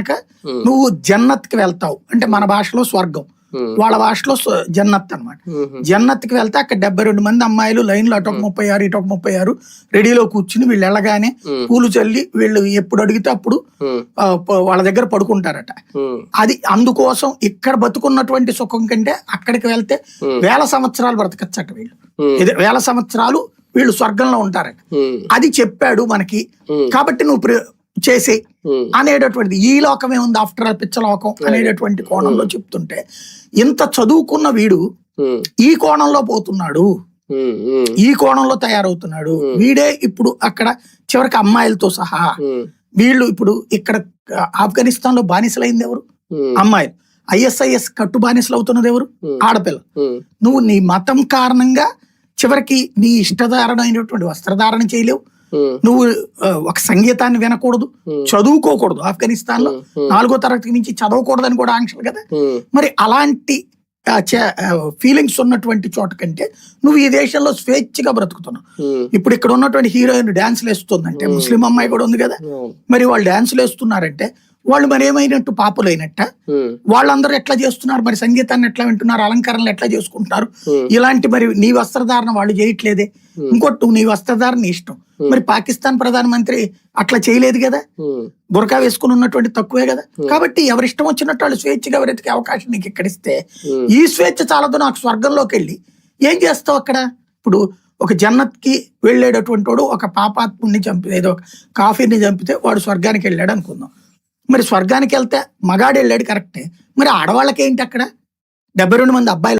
కనుక నువ్వు జన్నత్కి వెళ్తావు. అంటే మన భాషలో స్వర్గం. వాళ్ళ భాషలో జన్నత్ అనమాట జన్నత్కి వెళ్తే అక్కడ డెబ్బై రెండు మంది అమ్మాయిలు లైన్లో అటు ఒక ముప్పై ఆరు ఇటు ఒక ముప్పై ఆరు రెడీలో కూర్చుని వీళ్ళు వెళ్ళగానే పూలు చల్లి వీళ్ళు ఎప్పుడు అడిగితే అప్పుడు వాళ్ళ దగ్గర పడుకుంటారట. అది అందుకోసం ఇక్కడ బతుకున్నటువంటి సుఖం కంటే అక్కడికి వెళ్తే వేల సంవత్సరాలు బ్రతకచ్చట వీళ్ళు. వేల సంవత్సరాలు వీళ్ళు స్వర్గంలో ఉంటారట. అది చెప్పాడు మనకి. కాబట్టి నువ్వు ప్ర- చేసే అనేటటువంటిది. ఈ లోకమే ఉంది ఆఫ్టర్ ఆల్ పిచ్చ లోకం అనేటటువంటి కోణంలో చెప్తుంటే ఇంత చదువుకున్న వీడు ఈ కోణంలో పోతున్నాడు. ఈ కోణంలో తయారవుతున్నాడు. వీడే ఇప్పుడు అక్కడ చివరికి అమ్మాయిలతో సహా వీళ్ళు ఇప్పుడు ఇక్కడ ఆఫ్ఘనిస్తాన్లో బానిసలైంది ఎవరు? అమ్మాయిలు. ఐఎస్ఐఎస్ కట్టు బానిసలు అవుతున్నది ఎవరు ఆడపిల్ల నువ్వు నీ మతం కారణంగా చివరికి నీ ఇష్టధారణ అయినటువంటి వస్త్రధారణ చేయలేవు. నువ్వు ఒక సంగీతాన్ని వినకూడదు చదువుకోకూడదు. ఆఫ్ఘనిస్తాన్లో నాలుగో తరగతి నుంచి చదవకూడదని కూడా ఆంక్షలు కదా. మరి అలాంటి ఫీలింగ్స్ ఉన్నటువంటి చోట కంటే నువ్వు ఈ దేశంలో స్వేచ్ఛగా బ్రతుకుతున్నావు. ఇప్పుడు ఇక్కడ ఉన్నటువంటి హీరోయిన్ డాన్స్లు వేస్తుందంటే ముస్లిం అమ్మాయి కూడా ఉంది కదా. మరి వాళ్ళు డాన్సులు వేస్తున్నారంటే వాళ్ళు మరి ఏమైనట్టు పాపులైనట్ట? వాళ్ళందరూ ఎట్లా చేస్తున్నారు? మరి సంగీతాన్ని ఎట్లా వింటున్నారు? అలంకరణలు ఎట్లా చేసుకుంటున్నారు? ఇలాంటి మరి నీ వస్త్రధారణ వాళ్ళు చేయట్లేదే. ఇంకోటి నీ వస్త్రధారణ ఇష్టం. మరి పాకిస్తాన్ ప్రధానమంత్రి అట్లా చేయలేదు కదా? బురకా వేసుకుని ఉన్నటువంటి తక్కువే కదా? కాబట్టి ఎవరిష్టం వచ్చినట్టు వాళ్ళు స్వేచ్ఛగా బ్రతికే అవకాశం నీకు ఇక్కడిస్తే ఈ స్వేచ్ఛ చాలదు నాకు స్వర్గంలోకి వెళ్ళి. ఏం చేస్తావు అక్కడ? ఇప్పుడు ఒక జన్నత్కి వెళ్ళేటటువంటి వాడు ఒక పాపాత్ముని చంపి ఏదో ఒక కాఫీని చంపితే వాడు స్వర్గానికి వెళ్ళాడు అనుకుందాం. మరి స్వర్గానికి వెళ్తే మగాడు వెళ్ళాడు కరెక్టే. మరి ఆడవాళ్ళకి ఏంటి అక్కడ? డెబ్బై రెండు మంది అబ్బాయిలు